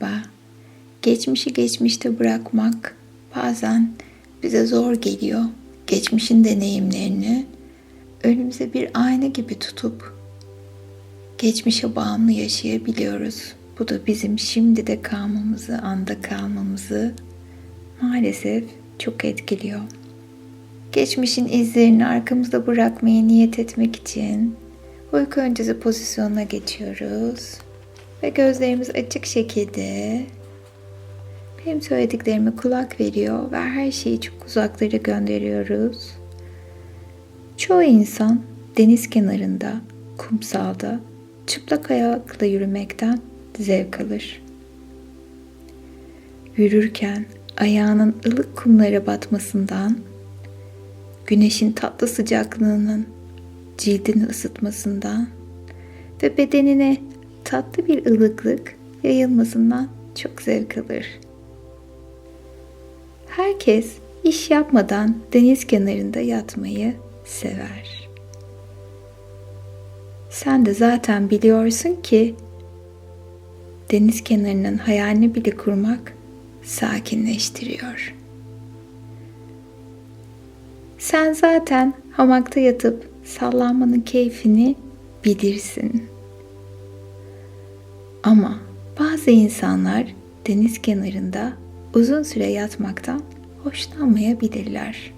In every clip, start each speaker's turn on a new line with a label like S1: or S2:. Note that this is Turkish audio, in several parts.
S1: merhaba. Geçmişi geçmişte bırakmak bazen bize zor geliyor. Geçmişin deneyimlerini önümüze bir ayna gibi tutup geçmişe bağımlı yaşayabiliyoruz. Bu da bizim şimdi de kalmamızı, anda kalmamızı maalesef çok etkiliyor. Geçmişin izlerini arkamızda bırakmaya niyet etmek için uyku öncesi pozisyonuna geçiyoruz. Ve gözlerimiz açık şekilde benim söylediklerime kulak veriyor ve her şeyi çok uzaklara gönderiyoruz. Çoğu insan deniz kenarında, kumsalda, çıplak ayakla yürümekten zevk alır. Yürürken ayağının ılık kumlara batmasından, güneşin tatlı sıcaklığının cildini ısıtmasından ve bedenine tatlı bir ılıklık yayılmasından çok zevk alır. Herkes iş yapmadan deniz kenarında yatmayı sever. Sen de zaten biliyorsun ki deniz kenarının hayalini bile kurmak sakinleştiriyor. Sen zaten hamakta yatıp sallanmanın keyfini bilirsin. Ama bazı insanlar deniz kenarında uzun süre yatmaktan hoşlanmayabilirler.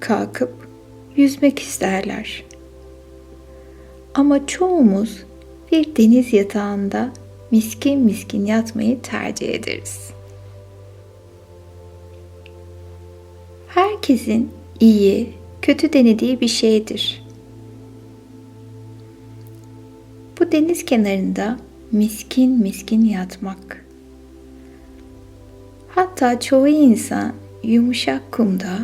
S1: Kalkıp yüzmek isterler. Ama çoğumuz bir deniz yatağında miskin miskin yatmayı tercih ederiz. Herkesin iyi, kötü denediği bir şeydir. Bu deniz kenarında miskin miskin yatmak. Hatta çoğu insan yumuşak kumda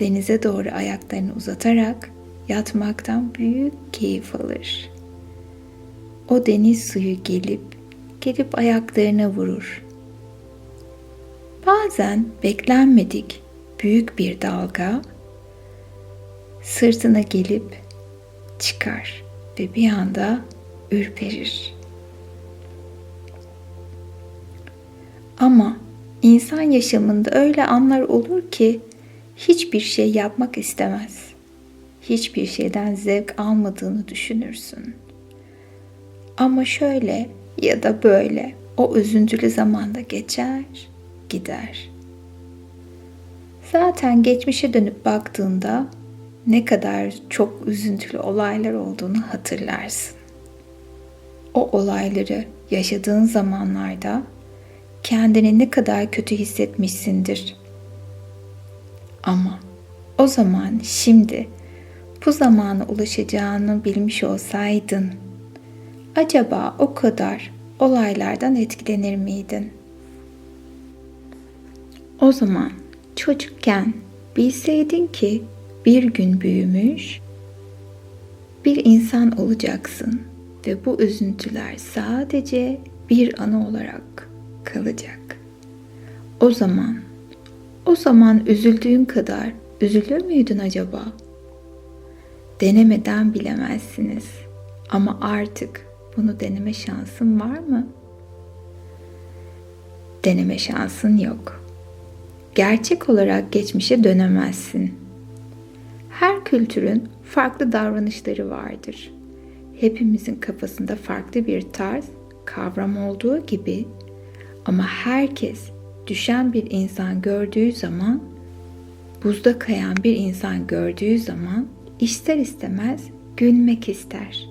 S1: denize doğru ayaklarını uzatarak yatmaktan büyük keyif alır. O deniz suyu gelip gelip ayaklarına vurur. Bazen beklenmedik büyük bir dalga sırtına gelip çıkar ve bir anda ürperir. Ama insan yaşamında öyle anlar olur ki hiçbir şey yapmak istemez. Hiçbir şeyden zevk almadığını düşünürsün. Ama şöyle ya da böyle o üzüntülü zamanda geçer, gider. Zaten geçmişe dönüp baktığında ne kadar çok üzüntülü olaylar olduğunu hatırlarsın. O olayları yaşadığın zamanlarda kendini ne kadar kötü hissetmişsindir. Ama o zaman şimdi bu zamana ulaşacağını bilmiş olsaydın acaba o kadar olaylardan etkilenir miydin? O zaman çocukken bilseydin ki bir gün büyümüş bir insan olacaksın ve bu üzüntüler sadece bir anı olarak kalacak. O zaman, o zaman üzüldüğün kadar üzülür müydün acaba? Denemeden bilemezsiniz. Ama artık bunu deneme şansın var mı? Deneme şansın yok. Gerçek olarak geçmişe dönemezsin. Her kültürün farklı davranışları vardır. Hepimizin kafasında farklı bir tarz, kavram olduğu gibi ama herkes düşen bir insan gördüğü zaman, buzda kayan bir insan gördüğü zaman ister istemez gülmek ister.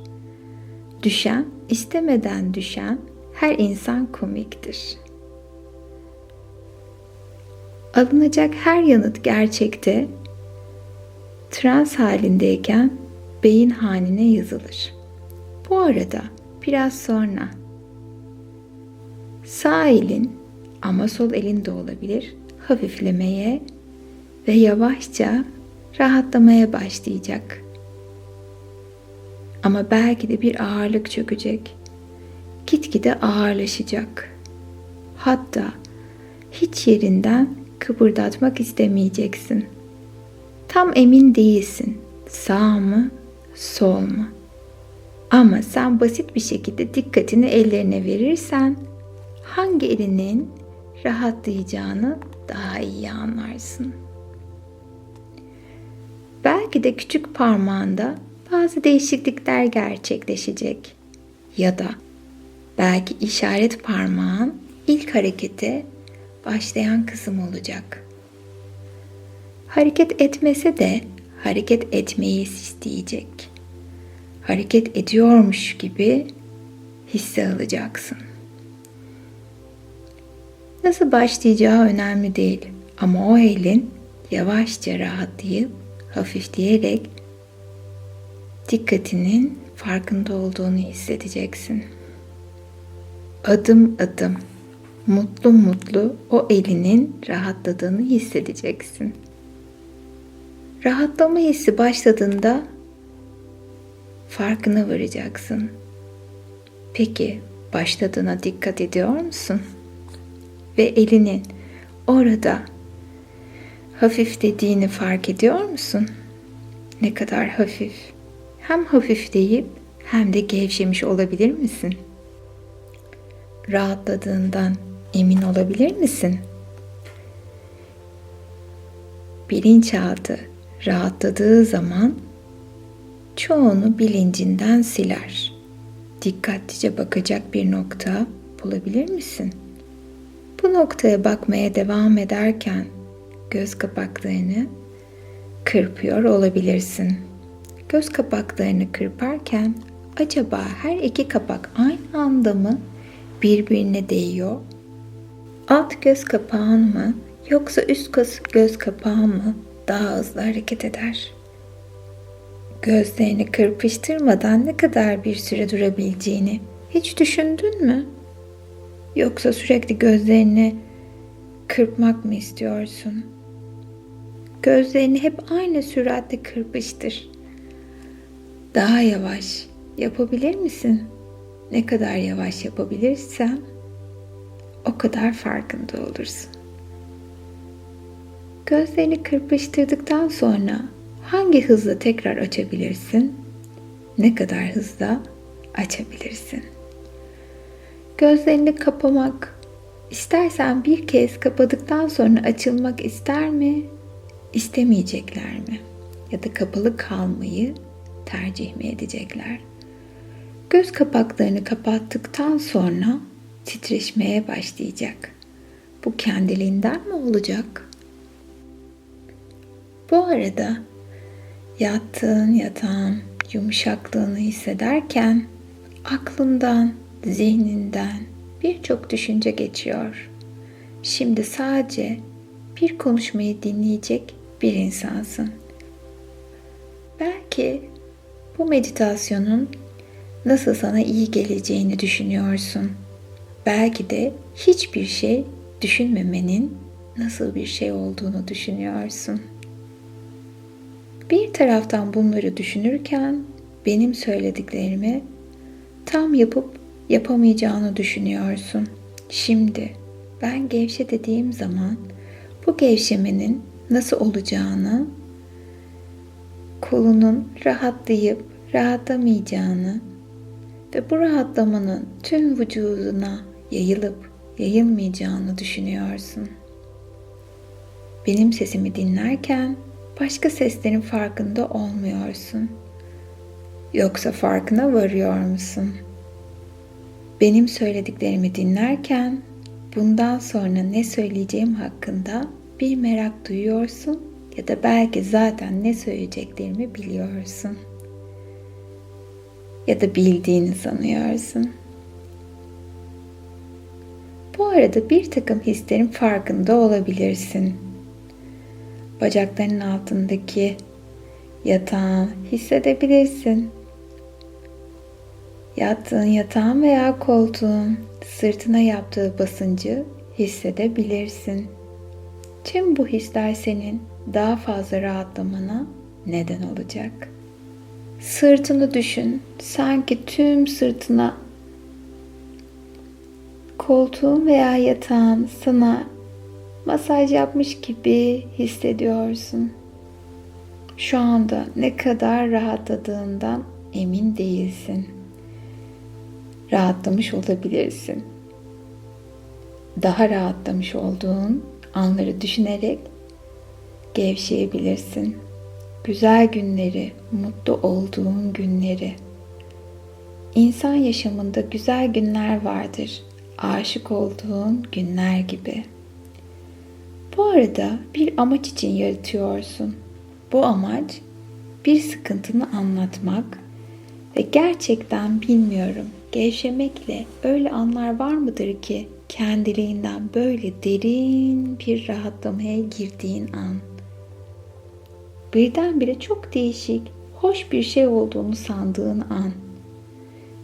S1: Düşen, istemeden düşen her insan komiktir. Alınacak her yanıt gerçekte trans halindeyken beyin haline yazılır. Bu arada biraz sonra Sağ elin ama sol elin de olabilir hafiflemeye ve yavaşça rahatlamaya başlayacak. Ama belki de bir ağırlık çökecek. Gitgide ağırlaşacak. Hatta hiç yerinden kıpırdatmak istemeyeceksin. Tam emin değilsin. Sağ mı, sol mu? Ama sen basit bir şekilde dikkatini ellerine verirsen hangi elinin rahatlayacağını daha iyi anlarsın. Belki de küçük parmağında bazı değişiklikler gerçekleşecek ya da belki işaret parmağın ilk harekete başlayan kısım olacak. Hareket etmese de hareket etmeyi isteyecek. Hareket ediyormuş gibi hisse alacaksın. Nasıl başlayacağı önemli değil ama o elin yavaşça rahatlayıp hafifleyerek dikkatinin farkında olduğunu hissedeceksin. Adım adım mutlu mutlu o elinin rahatladığını hissedeceksin. Rahatlama hissi başladığında farkına varacaksın. Peki başladığına dikkat ediyor musun? Ve elinin orada hafiflediğini fark ediyor musun? Ne kadar hafif. Hem hafifleyip hem de gevşemiş olabilir misin? Rahatladığından emin olabilir misin? Bilinçaltı rahatladığı zaman çoğunu bilincinden siler. Dikkatlice bakacak bir nokta bulabilir misin? Bu noktaya bakmaya devam ederken göz kapaklarını kırpıyor olabilirsin. Göz kapaklarını kırparken acaba her iki kapak aynı anda mı birbirine değiyor? Alt göz kapağın mı yoksa üst göz, göz kapağı mı daha hızlı hareket eder? Gözlerini kırpıştırmadan ne kadar bir süre durabileceğini hiç düşündün mü? Yoksa sürekli gözlerini kırpmak mı istiyorsun? Gözlerini hep aynı süratle kırpıştır. Daha yavaş yapabilir misin? Ne kadar yavaş yapabilirsen o kadar farkında olursun. Gözlerini kırpıştırdıktan sonra hangi hızla tekrar açabilirsin? Ne kadar hızla açabilirsin? Gözlerini kapamak istersen bir kez kapadıktan sonra açılmak ister mi? istemeyecekler mi? Ya da kapalı kalmayı tercih mi edecekler? Göz kapaklarını kapattıktan sonra titreşmeye başlayacak. Bu kendiliğinden mi olacak? Bu arada yattığın yatağın yumuşaklığını hissederken aklından, zihninden birçok düşünce geçiyor. Şimdi sadece bir konuşmayı dinleyecek bir insansın. Belki bu meditasyonun nasıl sana iyi geleceğini düşünüyorsun. Belki de hiçbir şey düşünmemenin nasıl bir şey olduğunu düşünüyorsun. Bir taraftan bunları düşünürken benim söylediklerimi tam yapıp yapamayacağını düşünüyorsun. Şimdi ben gevşe dediğim zaman bu gevşemenin nasıl olacağını, kolunun rahatlayıp rahatlamayacağını ve bu rahatlamanın tüm vücuduna yayılıp yayılmayacağını düşünüyorsun. Benim sesimi dinlerken başka seslerin farkında olmuyorsun. Yoksa farkına varıyor musun? Benim söylediklerimi dinlerken bundan sonra ne söyleyeceğim hakkında bir merak duyuyorsun ya da belki zaten ne söyleyeceklerimi biliyorsun. Ya da bildiğini sanıyorsun. Bu arada bir takım hislerin farkında olabilirsin. Bacaklarının altındaki yatağı hissedebilirsin. Yattığın yatağın veya koltuğun sırtına yaptığı basıncı hissedebilirsin. Tüm bu hisler senin daha fazla rahatlamana neden olacak. Sırtını düşün. Sanki tüm sırtına koltuğun veya yatağın sana masaj yapmış gibi hissediyorsun. Şu anda ne kadar rahatladığından emin değilsin. rahatlamış olabilirsin. Daha rahatlamış olduğun anları düşünerek gevşeyebilirsin. Güzel günleri, mutlu olduğun günleri. İnsan yaşamında güzel günler vardır. Aşık olduğun günler gibi. Bu arada bir amaç için yaratıyorsun. Bu amaç bir sıkıntını anlatmak ve gerçekten bilmiyorum gevşemekle öyle anlar var mıdır ki kendiliğinden böyle derin bir rahatlamaya girdiğin an? Birdenbire çok değişik, hoş bir şey olduğunu sandığın an.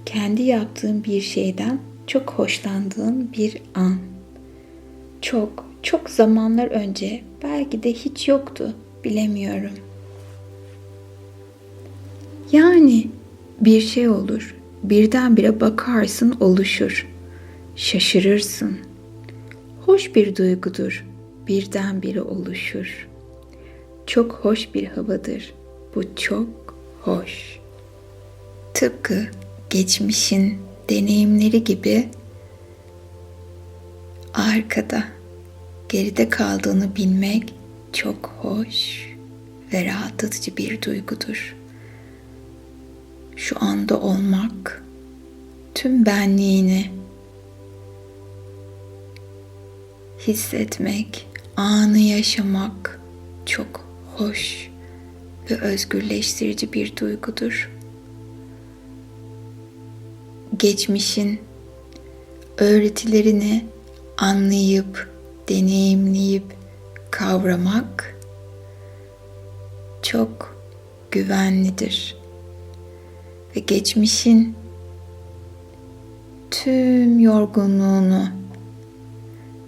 S1: Kendi yaptığın bir şeyden çok hoşlandığın bir an. Çok çok zamanlar önce belki de hiç yoktu bilemiyorum. Yani bir şey olur, birdenbire bakarsın oluşur. Şaşırırsın. Hoş bir duygudur, birdenbire oluşur. Çok hoş bir havadır. Bu çok hoş. Tıpkı geçmişin deneyimleri gibi arkada geride kaldığını bilmek çok hoş ve rahatlatıcı bir duygudur. Şu anda olmak, tüm benliğini hissetmek, anı yaşamak çok hoş ve özgürleştirici bir duygudur. Geçmişin öğretilerini anlayıp deneyimleyip kavramak çok güvenlidir. Ve geçmişin tüm yorgunluğunu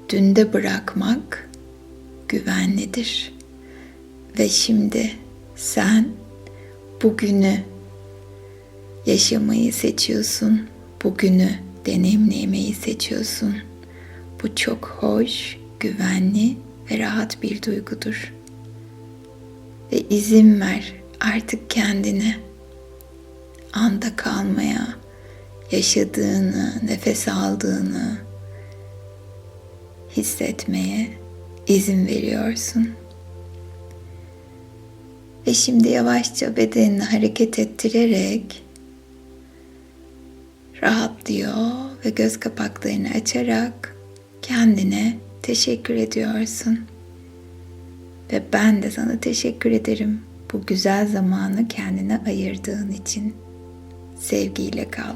S1: dünde bırakmak güvenlidir. Ve şimdi sen bugünü yaşamayı seçiyorsun. Bugünü deneyimlemeyi seçiyorsun. Bu çok hoş güvenli ve rahat bir duygudur. Ve izin ver artık kendine anda kalmaya, yaşadığını, nefes aldığını hissetmeye izin veriyorsun. Ve şimdi yavaşça bedenini hareket ettirerek rahatlıyor ve göz kapaklarını açarak kendine teşekkür ediyorsun. Ve ben de sana teşekkür ederim bu güzel zamanı kendine ayırdığın için. Sevgiyle kal.